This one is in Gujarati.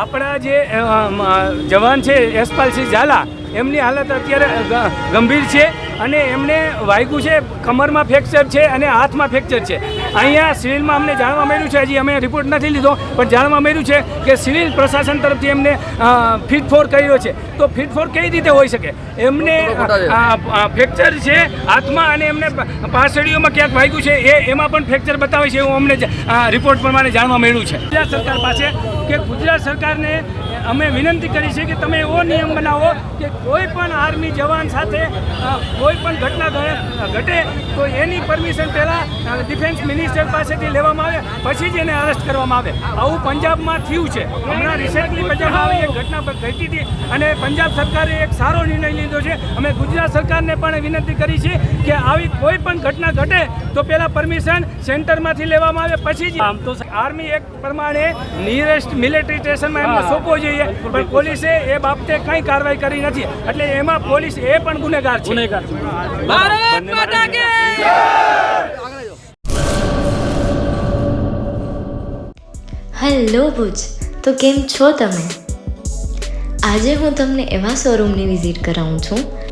આપણા જે જવાન છે યશપાલસિંહ ઝાલા એમની હાલત અત્યારે ગંભીર છે. અને એમને વાગ્યું છે કમરમાં ફ્રેક્ચર છે અને હાથમાં ફ્રેક્ચર છે. અહીંયા સિવિલમાં અમને જાણવા મળ્યું છે હજી અમે રિપોર્ટ નથી લીધો પણ જાણવા મળ્યું છે કે સિવિલ પ્રશાસન તરફથી એમને ફિટફોર કર્યો છે. તો ફિટફોર કઈ રીતે હોઈ શકે? એમને ફ્રેક્ચર છે હાથમાં અને એમને પાસળીઓમાં ક્યાંક વાગ્યું છે એ એમાં પણ ફ્રેક્ચર બતાવે છે એવું અમને રિપોર્ટ પ્રમાણે જાણવા મળ્યું છે. ગુજરાત સરકાર પાસે કે ગુજરાત સરકારને અમે વિનંતી કરી છે કે તમે એવો નિયમ બનાવો કે કોઈ પણ આર્મી જવાન સાથે કોઈ પણ ઘટના ઘટે, તો એની પરમિશન પહેલાં ડિફેન્સ મિનિસ્ટર પાસેથી લેવામાં આવે, પછી જ એને અરેસ્ટ કરવામાં આવે. આવું પંજાબમાં થયું છે. હમણાં રિસેન્ટલી પંજાબમાં આવી એક ઘટના ઘટી હતી અને પંજાબ સરકારે એક સારો નિર્ણય લીધો છે અમે ગુજરાત સરકારને પણ વિનંતી કરી છે કે આવી કોઈ પણ ઘટના ઘટે તો પહેલાં પરમિશન સેન્ટરમાંથી લેવામાં આવે પછી જ આમ તો આર્મી એક્ટ પ્રમાણે નિયરેસ્ટ મિલિટરી સ્ટેશનમાં એમને સોંપવો જોઈએ પણ પોલીસે એ બાબતે કંઈ કાર્યવાહી કરી નથી. એટલે એમાં પોલીસ એ પણ ગુનેગાર છે. ગુનેગાર ભારત માતા કી હેલો ભુજ તો કેમ છો તમે? આજે હું તમને એવા શોરૂમની વિઝિટ કરાવું છું